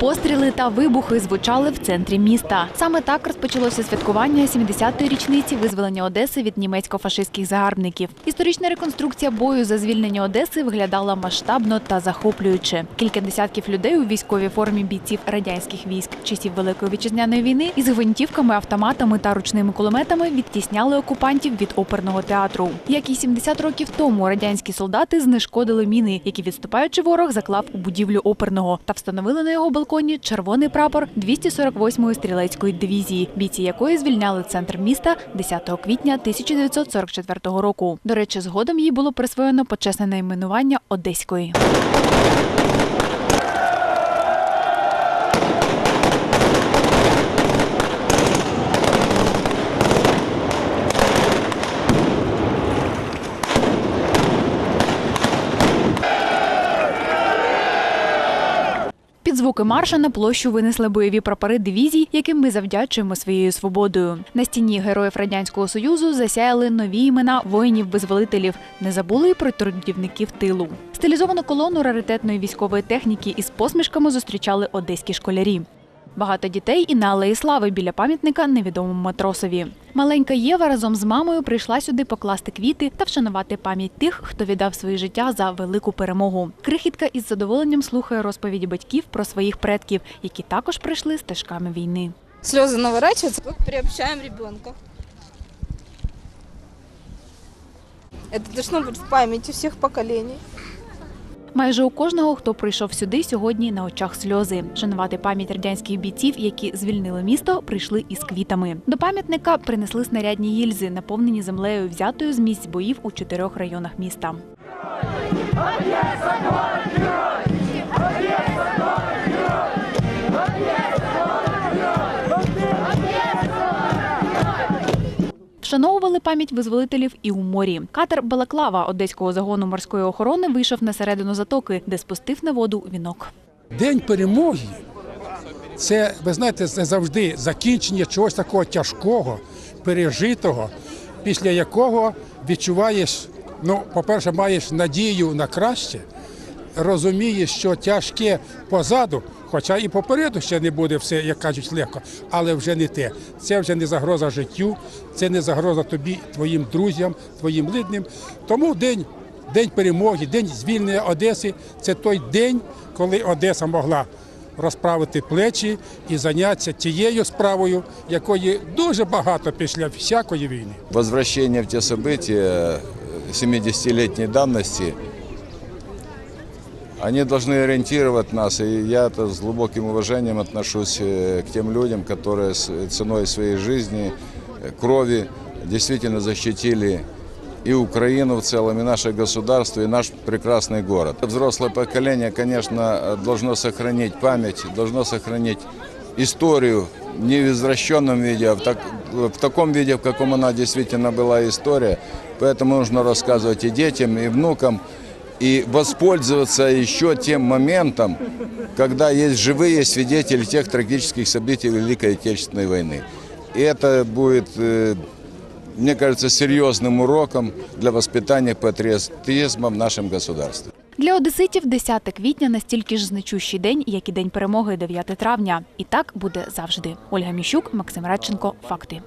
Постріли та вибухи звучали в центрі міста. Саме так розпочалося святкування 70-ї річниці визволення Одеси від німецько-фашистських загарбників. Історична реконструкція бою за звільнення Одеси виглядала масштабно та захоплююче. Кілька десятків людей у військовій формі бійців радянських військ часів Великої вітчизняної війни із гвинтівками, автоматами та ручними кулеметами відтісняли окупантів від оперного театру. Як і 70 років тому радянські солдати знешкодили міни, які відступаючи ворог заклав у будівлю оперного та встановили на його балконі червоний прапор 248-ї стрілецької дивізії, бійці якої звільняли центр міста 10 квітня 1944 року. До речі, згодом їй було присвоєно почесне найменування Одеської. Звуки марша на площу винесли бойові прапори дивізій, яким ми завдячуємо своєю свободою. На стіні героїв радянського союзу засяяли нові імена воїнів-визволителів. Не забули й про трудівників тилу. Стилізовану колону раритетної військової техніки із посмішками зустрічали одеські школярі. Багато дітей і на алеї слави біля пам'ятника невідомому матросові. Маленька Єва разом з мамою прийшла сюди покласти квіти та вшанувати пам'ять тих, хто віддав своє життя за велику перемогу. Крихітка із задоволенням слухає розповіді батьків про своїх предків, які також прийшли стежками війни. Слезы наворачиваются, вот приобщаем ребенка. Это должно быть в памяти всех поколений. Майже у кожного, хто прийшов сюди сьогодні, на очах сльози. Шанувати пам'ять радянських бійців, які звільнили місто, прийшли із квітами. До пам'ятника принесли снарядні гільзи, наповнені землею, взятою з місць боїв у чотирьох районах міста. Вшановували пам'ять визволителів і у морі. Катер Балаклава одеського загону морської охорони вийшов на середину затоки, де спустив на воду вінок. День перемоги це, ви знаєте, це завжди закінчення чогось такого тяжкого, пережитого, після якого відчуваєш, ну, по-перше, маєш надію на краще, розумієш, що тяжке позаду, хоча і попереду ще не буде все, як кажуть, легко, але вже не те. Це вже не загроза життю, це не загроза тобі, твоїм друзям, твоїм рідним. Тому день, день перемоги, день звільнення Одеси це той день, коли Одеса могла розправити плечі і зайнятися тією справою, якої дуже багато після всякої війни. возвращение в те события 70-летней давности, они должны ориентировать нас, и я это с глубоким уважением отношусь э, к тем людям, которые с ценой своей жизни, э, крови действительно защитили и Украину в целом, и наше государство, и наш прекрасный город. Взрослое поколение, конечно, э, должно сохранить память, должно сохранить историю не в извращенном виде, а в, так- в таком виде, в каком она действительно была история. Поэтому нужно рассказывать и детям, и внукам, и воспользоваться еще тем моментом, когда есть живые свидетели тех трагических событий Великой Отечественной войны. И это будет, э, мне кажется, серьезным уроком для воспитания патриотизма в нашем государстве. Для одеситів 10 квітня настільки ж значущий день, як і день перемоги 9 травня. І так буде завжди. Ольга Міщук, Максим Радченко. Факти.